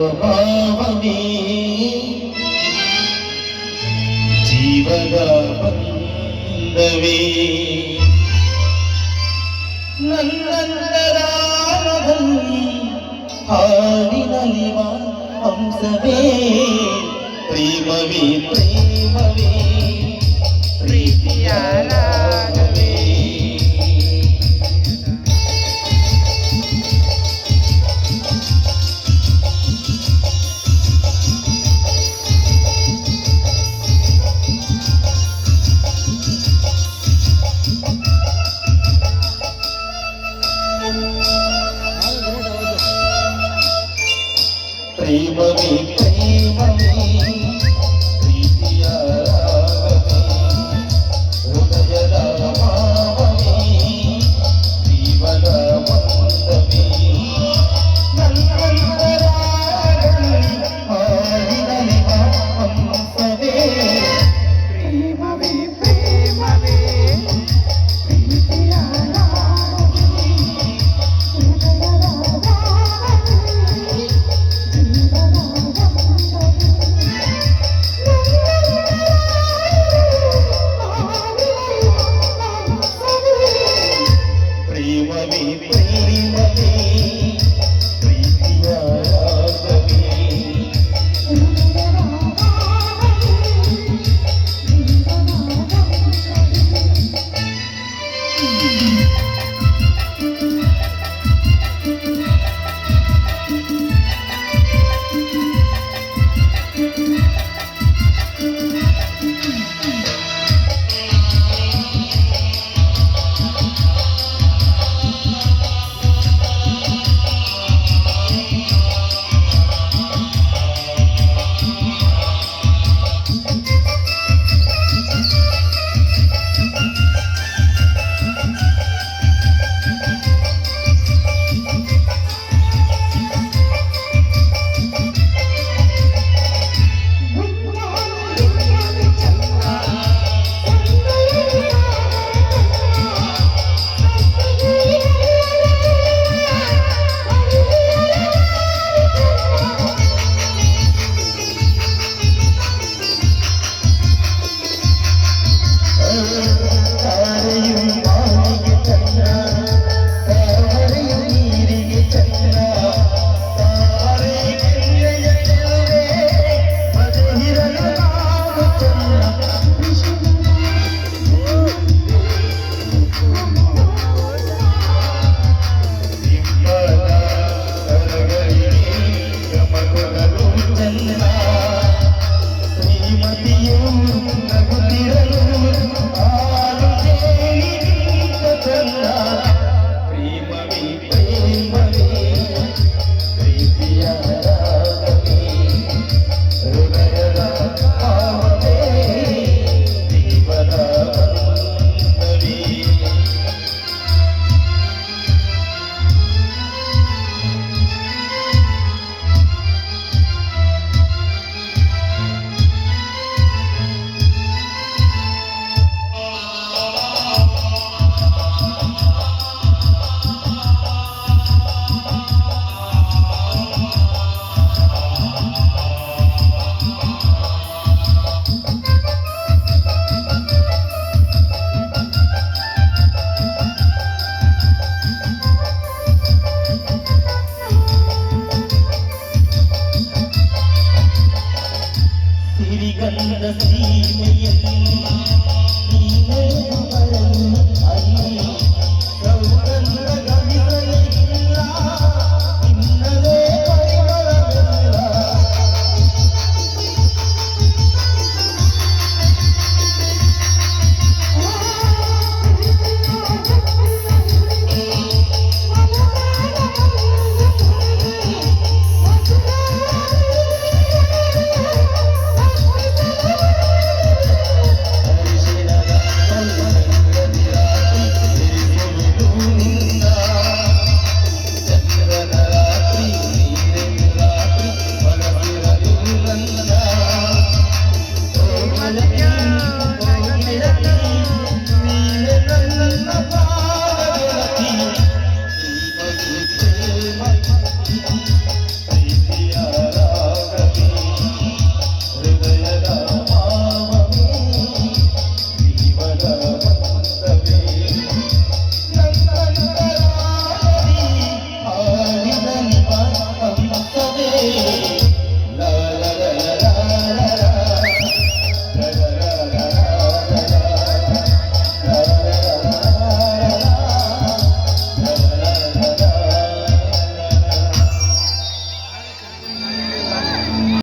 സ്വഭാവമേ. ജീവകാബന്ധവേ നന്ദരാമം ഹാടിനലിവ ഹംസവേ പ്രേമവേ പ്രേമവേ. Mani Mani Mani Yeah.